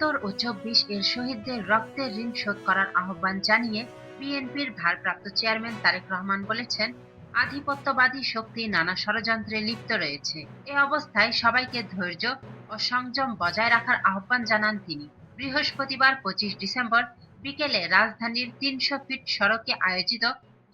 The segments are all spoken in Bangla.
ও চব্বিশ এর শহীদদের রক্তের ঋণ শোধ করার আহ্বান জানিয়ে বিএনপির ভারপ্রাপ্ত চেয়ারম্যান তারেক রহমান বলেছেন, আধিপত্যবাদী শক্তি নানা ষড়যন্ত্রে লিপ্ত রয়েছে। এ অবস্থায় সবাইকে ধৈর্য ও সংযম বজায় রাখার আহ্বান জানান তিনি। বৃহস্পতিবার পঁচিশ ডিসেম্বর বিকেলে রাজধানীর তিনশো ফিট সড়কে আয়োজিত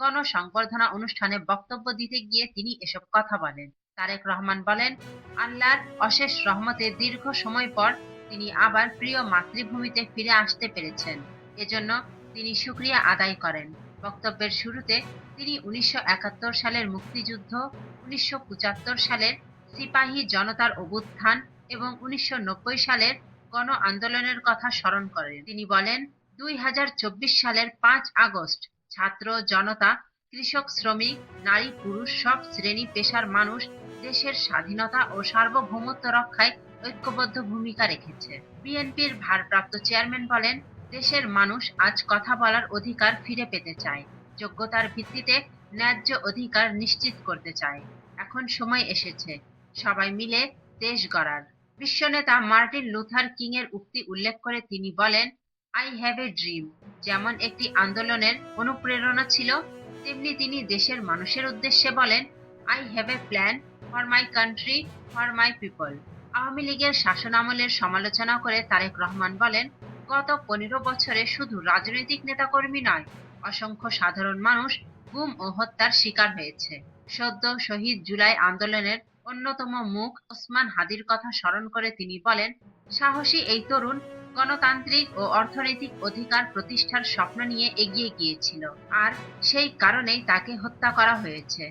গণসংবর্ধনা অনুষ্ঠানে বক্তব্য দিতে গিয়ে তিনি এসব কথা বলেন। তারেক রহমান বলেন, আল্লাহর অশেষ রহমতে দীর্ঘ সময় পর তিনি আবার প্রিয় মাতৃভূমিতে ফিরে আসতে পেরেছেন। এজন্য তিনি সুক্রিয়া আদায় করেন। বক্তব্যের শুরুতে তিনি উনিশশো একাত্তর সালের মুক্তিযুদ্ধ, উনিশশো পঁচাত্তর সালের সিপাহী জনতার অভ্যুত্থান এবং উনিশশো নব্বই সালের গণ আন্দোলনের কথা স্মরণ করেন। তিনি বলেন, দুই হাজার চব্বিশ সালের পাঁচ আগস্ট ছাত্র, জনতা, কৃষক, শ্রমিক, নারী, পুরুষ সব শ্রেণি পেশার মানুষ দেশের স্বাধীনতা ও সার্বভৌমত্ব রক্ষায় ঐক্যবদ্ধ ভূমিকা রেখেছে। বিএনপির ভারপ্রাপ্ত চেয়ারম্যান বলেন, দেশের মানুষ আজ কথা বলার অধিকার ফিরে পেতে চায়। যোগ্যতার ভিত্তিতে ন্যায্য অধিকার নিশ্চিত করতে চায়। এখন সময় এসেছে। সবাই মিলে দেশ গড়ার। বিশ্বনেতা মার্টিন লুথার কিং এর উক্তি উল্লেখ করে তিনি বলেন, আই হ্যাভ এ ড্রিম। যেমন একটি আন্দোলনের অনুপ্রেরণা ছিল, তেমনি তিনি দেশের মানুষের উদ্দেশ্যে বলেন, I have a plan for my country, for my people. Awami লীগের শাসনামলের সমালোচনা করে তারেক রহমান বলেন, গত পনেরো বছরে শুধু রাজনৈতিক নেতাকর্মী নয়, অসংখ্য সাধারণ মানুষ গুম ও হত্যার শিকার হয়েছে। সদ্য শহীদ জুলাই আন্দোলনের অন্যতম মুখ ওসমান হাদির কথা স্মরণ করে তিনি বলেন, সাহসী এই তরুণ গণতান্ত্রিক ও অর্থনৈতিক অধিকার প্রতিষ্ঠার স্বপ্ন নিয়ে এগিয়ে গিয়েছিল, আর সেই কারণেই তাকে হত্যা করা হয়েছে।